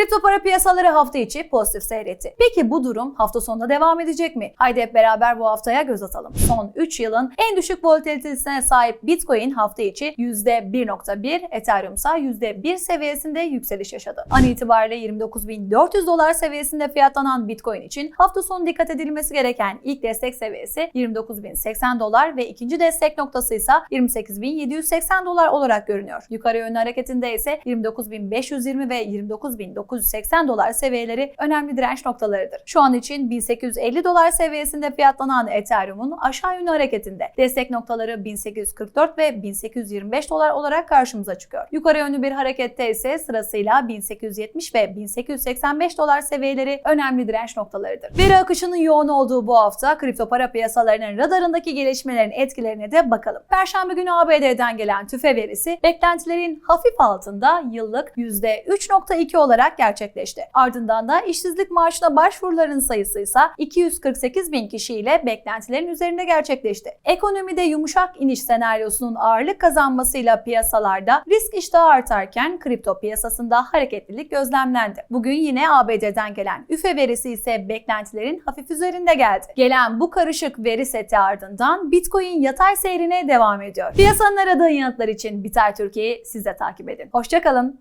Kripto para piyasaları hafta içi pozitif seyretti. Peki bu durum hafta sonunda devam edecek mi? Haydi hep beraber bu haftaya göz atalım. Son 3 yılın en düşük volatilitesine sahip Bitcoin hafta içi %1.1, Ethereum ise %1 seviyesinde yükseliş yaşadı. An itibariyle 29.400 dolar seviyesinde fiyatlanan Bitcoin için hafta sonu dikkat edilmesi gereken ilk destek seviyesi 29.080 dolar ve ikinci destek noktası ise 28.780 dolar olarak görünüyor. Yukarı yönlü hareketinde ise 29.520 ve 29.980 dolar seviyeleri önemli direnç noktalarıdır. Şu an için 1850 dolar seviyesinde fiyatlanan Ethereum'un aşağı yönlü hareketinde. Destek noktaları 1844 ve 1825 dolar olarak karşımıza çıkıyor. Yukarı yönlü bir harekette ise sırasıyla 1870 ve 1885 dolar seviyeleri önemli direnç noktalarıdır. Veri akışının yoğun olduğu bu hafta kripto para piyasalarının radarındaki gelişmelerin etkilerine de bakalım. Perşembe günü ABD'den gelen tüfe verisi beklentilerin hafif altında yıllık %3.2 olarak gerçekleşti. Ardından da işsizlik maaşına başvuruların sayısı ise 248 bin kişiyle beklentilerin üzerinde gerçekleşti. Ekonomide yumuşak iniş senaryosunun ağırlık kazanmasıyla piyasalarda risk iştahı artarken kripto piyasasında hareketlilik gözlemlendi. Bugün yine ABD'den gelen üfe verisi ise beklentilerin hafif üzerinde geldi. Gelen bu karışık veri seti ardından Bitcoin yatay seyrine devam ediyor. Piyasanın aradığı yanıtlar için Biter Türkiye'yi siz de takip edin. Hoşçakalın.